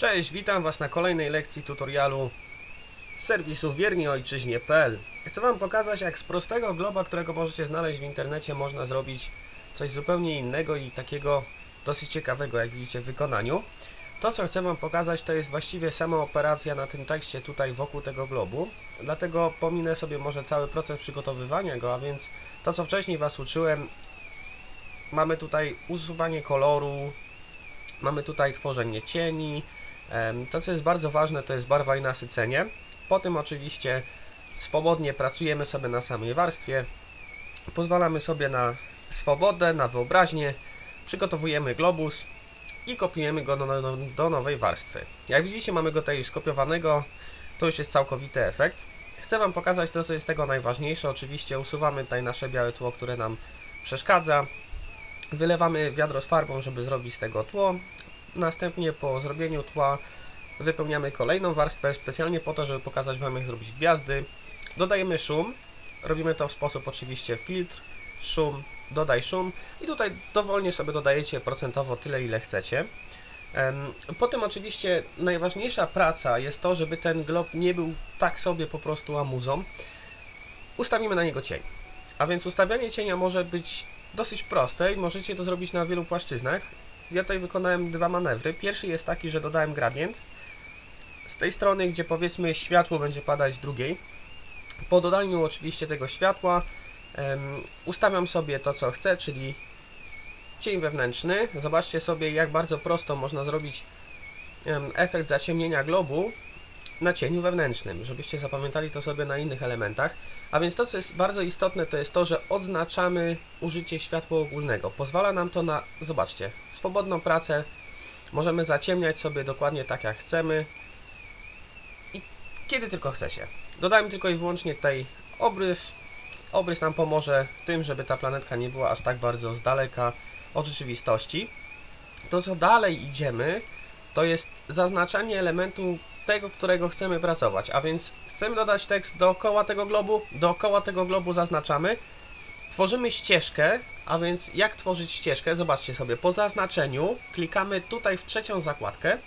Cześć, witam Was na kolejnej lekcji tutorialu serwisu wierniojczyźnie.pl Chcę Wam pokazać, jak z prostego globa, którego możecie znaleźć w internecie, można zrobić coś zupełnie innego i takiego dosyć ciekawego, jak widzicie w wykonaniu. To, co chcę Wam pokazać, to jest właściwie sama operacja na tym tekście tutaj wokół tego globu. Dlatego pominę sobie może cały proces przygotowywania go, a więc to, co wcześniej Was uczyłem, mamy tutaj usuwanie koloru, mamy tutaj tworzenie cieni. To, co jest bardzo ważne, to jest barwa i nasycenie. Po tym oczywiście swobodnie pracujemy sobie na samej warstwie. Pozwalamy sobie na swobodę, na wyobraźnię. Przygotowujemy globus i kopiujemy go do, do, do nowej warstwy. Jak widzicie, mamy go tutaj skopiowanego. To już jest całkowity efekt. Chcę Wam pokazać to, co jest tego najważniejsze. Oczywiście usuwamy tutaj nasze białe tło, które nam przeszkadza. Wylewamy wiadro z farbą, żeby zrobić z tego tło. Następnie po zrobieniu tła wypełniamy kolejną warstwę specjalnie po to, żeby pokazać Wam jak zrobić gwiazdy. Dodajemy szum. Robimy to w sposób oczywiście filtr, szum, dodaj szum i tutaj dowolnie sobie dodajecie procentowo tyle ile chcecie. Em, Potem oczywiście najważniejsza praca jest to, żeby ten glob nie był tak sobie po prostu amuzą. Ustawimy na niego cień. A więc ustawianie cienia może być dosyć proste i możecie to zrobić na wielu płaszczyznach. Ja tutaj wykonałem dwa manewry. Pierwszy jest taki, że dodałem gradient z tej strony, gdzie powiedzmy światło będzie padać z drugiej. Po dodaniu oczywiście tego światła em, ustawiam sobie to, co chcę, czyli cień wewnętrzny. Zobaczcie sobie, jak bardzo prosto można zrobić em, efekt zaciemnienia globu na cieniu wewnętrznym, żebyście zapamiętali to sobie na innych elementach. A więc to, co jest bardzo istotne, to jest to, że odznaczamy użycie światła ogólnego. Pozwala nam to na, zobaczcie, swobodną pracę. Możemy zaciemniać sobie dokładnie tak, jak chcemy. I kiedy tylko chcecie. Dodajmy tylko i wyłącznie tutaj obrys. Obrys nam pomoże w tym, żeby ta planetka nie była aż tak bardzo z daleka od rzeczywistości. To, co dalej idziemy, to jest zaznaczanie elementu tego, którego chcemy pracować. A więc chcemy dodać tekst dookoła tego globu, dookoła tego globu zaznaczamy. Tworzymy ścieżkę, a więc jak tworzyć ścieżkę? Zobaczcie sobie, po zaznaczeniu klikamy tutaj w trzecią zakładkę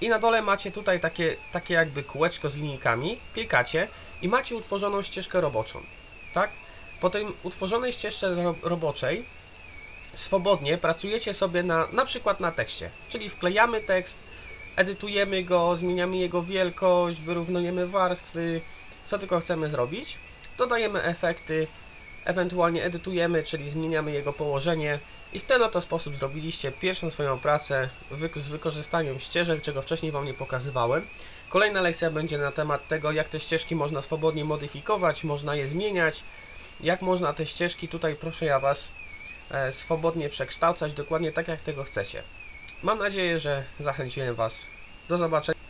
i na dole macie tutaj takie, takie jakby kółeczko z linijkami. Klikacie i macie utworzoną ścieżkę roboczą. Tak? Po tej utworzonej ścieżce ro roboczej swobodnie pracujecie sobie na, na przykład na tekście, czyli wklejamy tekst, edytujemy go, zmieniamy jego wielkość, wyrównujemy warstwy, co tylko chcemy zrobić, dodajemy efekty, ewentualnie edytujemy, czyli zmieniamy jego położenie i w ten oto sposób zrobiliście pierwszą swoją pracę z wykorzystaniem ścieżek, czego wcześniej Wam nie pokazywałem. Kolejna lekcja będzie na temat tego, jak te ścieżki można swobodnie modyfikować, można je zmieniać, jak można te ścieżki, tutaj proszę ja Was, e, swobodnie przekształcać dokładnie tak, jak tego chcecie. Mam nadzieję, że zachęciłem Was. Do zobaczenia.